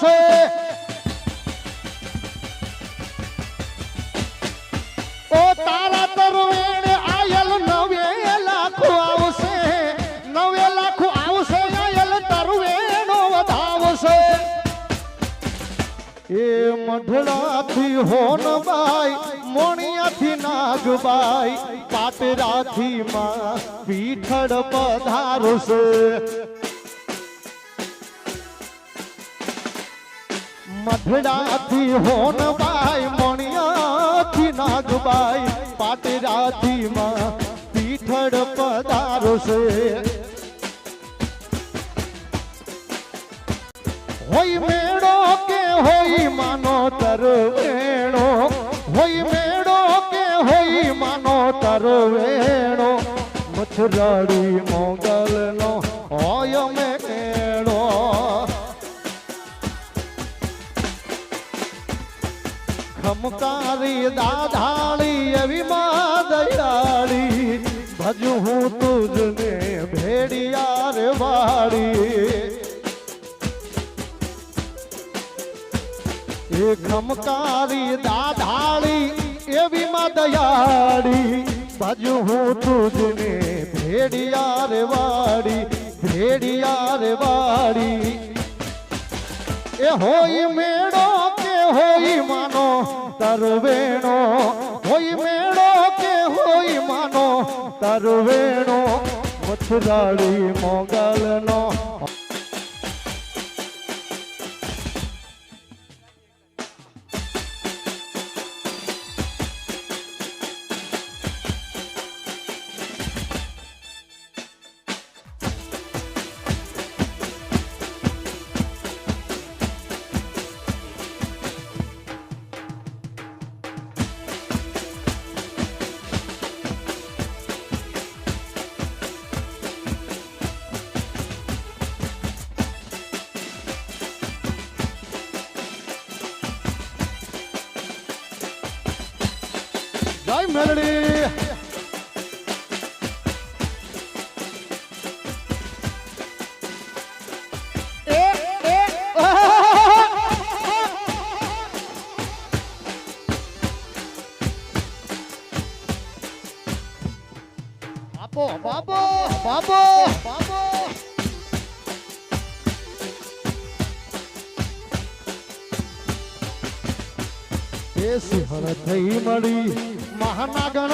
છે. ઓ તારા તરવેણ આયલ નવે લાખો આવશે. નવે લાખો આવશે આયલ તરવેણો વધાવશે. એ મઢડાથી હોનબાઈ, મોણિયાથી નાગબાઈ, પાટરાથી માં, પીઠળ પધારશે. મઢડાથી હોનબાઈ મણિયાથી નાગબાઈ પાટરાથી પીઠળ પધારશે. હોય મેળો કે હોય માનો તરવેણો હોય મેળો કે હોય માનો તરવેણો મથરાડી મોગલનો ખમકારી દાધાળી એવી માં દયાળી ભજુ હું તુજને ભેડિયાર વાળી એ ખમકારી દાધાળી એવી માં દયાળી બાજુ હું તુજને ભેડિયાર વાળી ભેડિયાર વાળી એ હોય મેળો હોય માનો તરવેણો હોય મેળો કે હોય માનો તરવેણો મથરાળી મોગલનો જય મેલડી બાપો બાપો બાપો બાપો એ સિંહણ થઈ મળી મહાનાગણ